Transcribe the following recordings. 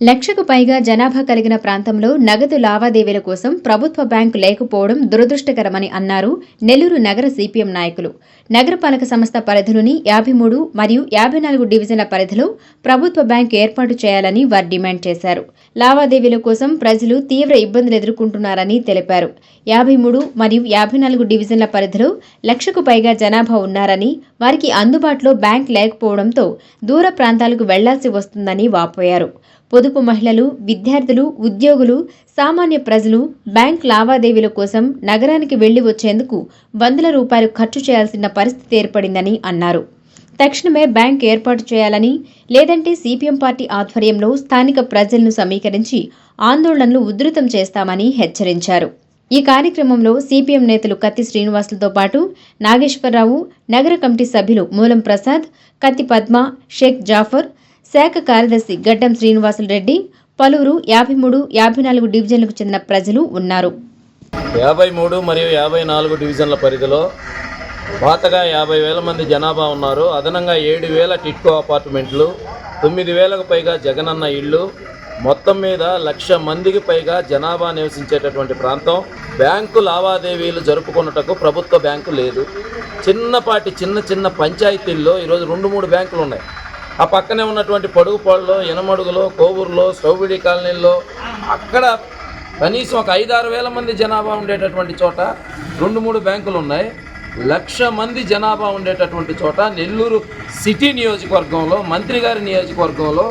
లక్షకు పైగా జనాభా కలిగిన ప్రాంతంలో నగదు లావాదేవీల కోసం ప్రభుత్వ బ్యాంకు లేకపోవడం దురదృష్టకరమని అన్నారు నెల్లూరు నగర సిపిఎం నాయకులు. నగరపాలక సంస్థ పరిధిలోని యాభై మూడు మరియు యాభై నాలుగు డివిజన్ల పరిధిలో ప్రభుత్వ బ్యాంకు ఏర్పాటు చేయాలని వారు డిమాండ్ చేశారు. లావాదేవీల కోసం ప్రజలు తీవ్ర ఇబ్బందులు ఎదుర్కొంటున్నారని తెలిపారు. యాభై మూడు మరియు యాభై నాలుగు డివిజన్ల పరిధిలో లక్షకు పైగా జనాభా ఉన్నారని వారికి అందుబాటులో బ్యాంక్ లేకపోవడంతో దూర ప్రాంతాలకు వెళ్ళాల్సి వస్తుందని వాపోయారు. పొదుపు మహిళలు విద్యార్థులు ఉద్యోగులు సామాన్య ప్రజలు బ్యాంక్ లావాదేవీల కోసం నగరానికి వెళ్ళి వచ్చేందుకు వందల రూపాయలు ఖర్చు చేయాల్సిన పరిస్థితి ఏర్పడిందని అన్నారు. తక్షణమే బ్యాంక్ ఏర్పాటు చేయాలని లేదంటే సిపిఎం పార్టీ ఆధ్వర్యంలో స్థానిక ప్రజలను సమీకరించి ఆందోళనలు ఉధృతం చేస్తామని హెచ్చరించారు. ఈ కార్యక్రమంలో సిపిఎం నేతలు కత్తి శ్రీనివాసులతో పాటు నాగేశ్వరరావు నగర కమిటీ సభ్యులు మూలం ప్రసాద్ కత్తి పద్మ షేక్ జాఫర్ శాఖ కార్యదర్శి గడ్డం శ్రీనివాసులరెడ్డి పలువురు యాభై మూడు యాభై నాలుగు డివిజన్లకు చెందిన ప్రజలు ఉన్నారు. యాభై మూడు మరియు యాభై నాలుగు డివిజన్ల పరిధిలో పాతగా యాభై వేల మంది జనాభా ఉన్నారు. అదనంగా ఏడు వేల టిట్కో అపార్ట్మెంట్లు తొమ్మిది వేలకు పైగా జగనన్న ఇళ్ళు మొత్తం మీద లక్ష మందికి పైగా జనాభా నివసించేటటువంటి ప్రాంతం. బ్యాంకు లావాదేవీలు జరుపుకున్నటకు ప్రభుత్వ బ్యాంకు లేదు. చిన్నపాటి చిన్న చిన్న పంచాయతీల్లో ఈరోజు రెండు మూడు బ్యాంకులు ఉన్నాయి ఆ పక్కనే ఉన్నటువంటి పడుగుపాడులో ఎనమడుగులో కోవూరులో సౌబిడి కాలనీలో అక్కడ కనీసం ఒక ఐదారు వేల మంది జనాభా ఉండేటటువంటి చోట రెండు మూడు బ్యాంకులు ఉన్నాయి. లక్ష మంది జనాభా ఉండేటటువంటి చోట నెల్లూరు సిటీ నియోజకవర్గంలో మంత్రి గారి నియోజకవర్గంలో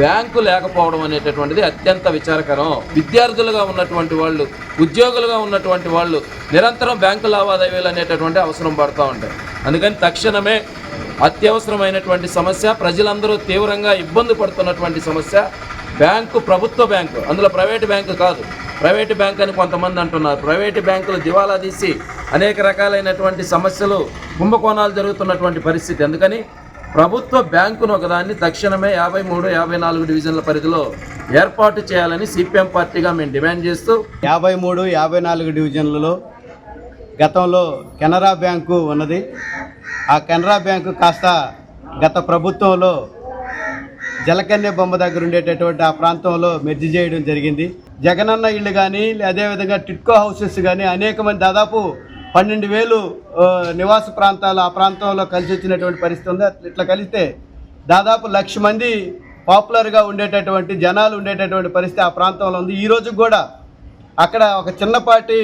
బ్యాంకు లేకపోవడం అనేటటువంటిది అత్యంత విచారకరం. విద్యార్థులుగా ఉన్నటువంటి వాళ్ళు ఉద్యోగులుగా ఉన్నటువంటి వాళ్ళు నిరంతరం బ్యాంకు లావాదేవీలు అనేటటువంటి అవసరం పడుతూ ఉంటాయి. అందుకని తక్షణమే అత్యవసరమైనటువంటి సమస్య ప్రజలందరూ తీవ్రంగా ఇబ్బంది పడుతున్నటువంటి సమస్య. బ్యాంకు ప్రభుత్వ బ్యాంకు అందులో ప్రైవేటు బ్యాంకు కాదు. ప్రైవేటు బ్యాంక్ అని కొంతమంది అంటున్నారు. ప్రైవేటు బ్యాంకులు దివాలా తీసి అనేక రకాలైనటువంటి సమస్యలు కుంభకోణాలు జరుగుతున్నటువంటి పరిస్థితి. అందుకని ప్రభుత్వ బ్యాంకును ఒకదాన్ని తక్షణమే యాభై మూడు యాభై నాలుగు డివిజన్ల పరిధిలో ఏర్పాటు చేయాలని సిపిఎం పార్టీగా మేము డిమాండ్ చేస్తూ యాభై మూడు యాభై నాలుగు డివిజన్లలో గతంలో కెనరా బ్యాంకు ఉన్నది. ఆ కెనరా బ్యాంకు కాస్త గత ప్రభుత్వంలో జలకన్య బొమ్మ దగ్గర ఉండేటటువంటి ఆ ప్రాంతంలో మెర్జి చేయడం జరిగింది. జగనన్న ఇళ్ళు కానీ అదేవిధంగా టిట్కో హౌసెస్ కానీ అనేక మంది దాదాపు పన్నెండు వేలు నివాస ప్రాంతాలు ఆ ప్రాంతంలో కలిసి వచ్చినటువంటి పరిస్థితి ఉంది. ఇట్లా కలిస్తే దాదాపు లక్ష మంది పాపులర్గా ఉండేటటువంటి జనాలు ఉండేటటువంటి పరిస్థితి ఆ ప్రాంతంలో ఉంది. ఈరోజు కూడా అక్కడ ఒక చిన్నపాటి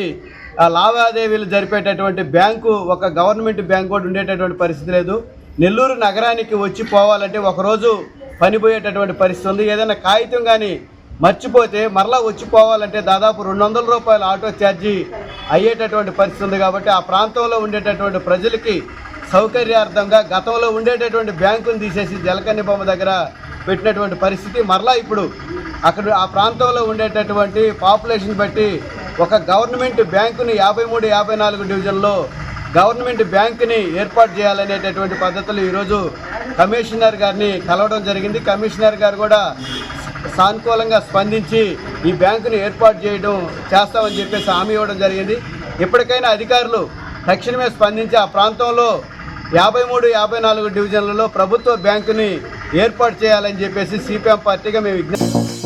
లావాదేవీలు జరిపేటటువంటి బ్యాంకు ఒక గవర్నమెంట్ బ్యాంకు కూడా ఉండేటటువంటి పరిస్థితి లేదు. నెల్లూరు నగరానికి వచ్చి పోవాలంటే ఒకరోజు పనిపోయేటటువంటి పరిస్థితి ఉంది. ఏదైనా కాగితం కానీ మర్చిపోతే మరలా వచ్చి పోవాలంటే దాదాపు రెండు వందల రూపాయల ఆటో ఛార్జీ అయ్యేటటువంటి పరిస్థితి ఉంది కాబట్టి ఆ ప్రాంతంలో ఉండేటటువంటి ప్రజలకి సౌకర్యార్థంగా గతంలో ఉండేటటువంటి బ్యాంకును తీసేసి జలకన్ని బొమ్మ దగ్గర పెట్టినటువంటి పరిస్థితి. మరలా ఇప్పుడు అక్కడ ఆ ప్రాంతంలో ఉండేటటువంటి పాపులేషన్ బట్టి ఒక గవర్నమెంట్ బ్యాంకుని యాభై మూడు యాభై నాలుగు డివిజన్లో గవర్నమెంట్ బ్యాంకుని ఏర్పాటు చేయాలనేటటువంటి పద్ధతులు ఈరోజు కమిషనర్ గారిని కలవడం జరిగింది. కమిషనర్ గారు కూడా సానుకూలంగా స్పందించి ఈ బ్యాంకుని ఏర్పాటు చేయడం చేస్తామని చెప్పేసి హామీ ఇవ్వడం జరిగింది. ఇప్పటికైనా అధికారులు తక్షణమే స్పందించి ఆ ప్రాంతంలో యాభై మూడు యాభై నాలుగు డివిజన్లలో ప్రభుత్వ బ్యాంకుని ఏర్పాటు చేయాలని చెప్పేసి సిపిఎం పార్టీగా మేము విజ్ఞప్తి